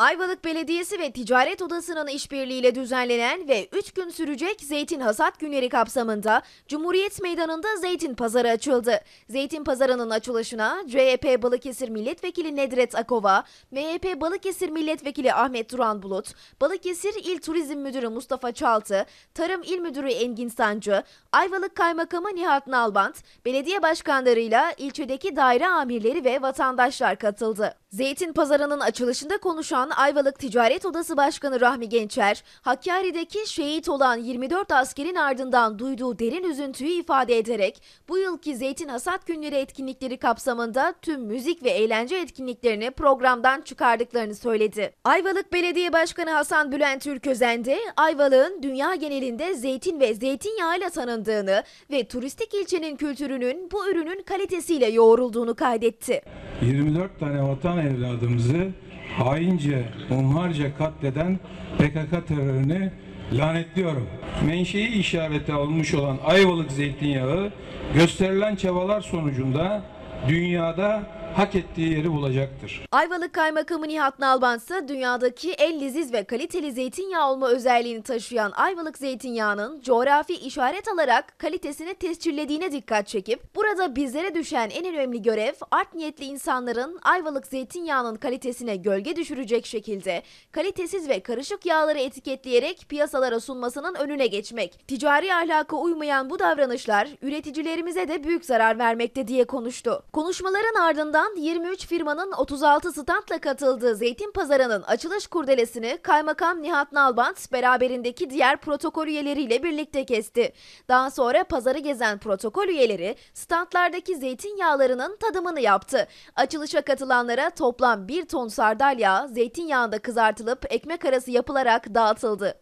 Ayvalık Belediyesi ve Ticaret Odası'nın işbirliğiyle düzenlenen ve 3 gün sürecek Zeytin Hasat Günleri kapsamında Cumhuriyet Meydanı'nda zeytin pazarı açıldı. Zeytin pazarının açılışına CHP Balıkesir Milletvekili Nedret Akova, MHP Balıkesir Milletvekili Ahmet Duran Bulut, Balıkesir İl Turizm Müdürü Mustafa Çaltı, Tarım İl Müdürü Engin Sancı, Ayvalık Kaymakamı Nihat Nalbant, belediye başkanlarıyla ilçedeki daire amirleri ve vatandaşlar katıldı. Zeytin pazarının açılışında konuşan Ayvalık Ticaret Odası Başkanı Rahmi Gençer, Hakkari'deki şehit olan 24 askerin ardından duyduğu derin üzüntüyü ifade ederek bu yılki Zeytin Hasat Günleri etkinlikleri kapsamında tüm müzik ve eğlence etkinliklerini programdan çıkardıklarını söyledi. Ayvalık Belediye Başkanı Hasan Bülent Ülközen de Ayvalık'ın dünya genelinde zeytin ve zeytinyağıyla tanındığını ve turistik ilçenin kültürünün bu ürünün kalitesiyle yoğrulduğunu kaydetti. 24 tane vatan evladımızı haince, umharca katleden PKK terörünü lanetliyorum. Menşei işareti almış olan Ayvalık zeytinyağı gösterilen çabalar sonucunda dünyada hak ettiği yeri bulacaktır. Ayvalık Kaymakamı Nihat Nalbant ise dünyadaki en leziz ve kaliteli zeytinyağı olma özelliğini taşıyan Ayvalık zeytinyağının coğrafi işaret alarak kalitesini tescillediğine dikkat çekip burada bizlere düşen en önemli görev art niyetli insanların Ayvalık zeytinyağının kalitesine gölge düşürecek şekilde kalitesiz ve karışık yağları etiketleyerek piyasalara sunmasının önüne geçmek. Ticari ahlaka uymayan bu davranışlar üreticilerimize de büyük zarar vermekte diye konuştu. Konuşmaların ardından 23 firmanın 36 standla katıldığı zeytin pazarının açılış kurdelesini Kaymakam Nihat Nalbant beraberindeki diğer protokol üyeleriyle birlikte kesti. Daha sonra pazarı gezen protokol üyeleri standlardaki zeytinyağlarının tadımını yaptı. Açılışa katılanlara toplam 1 ton sardalya zeytinyağında kızartılıp ekmek arası yapılarak dağıtıldı.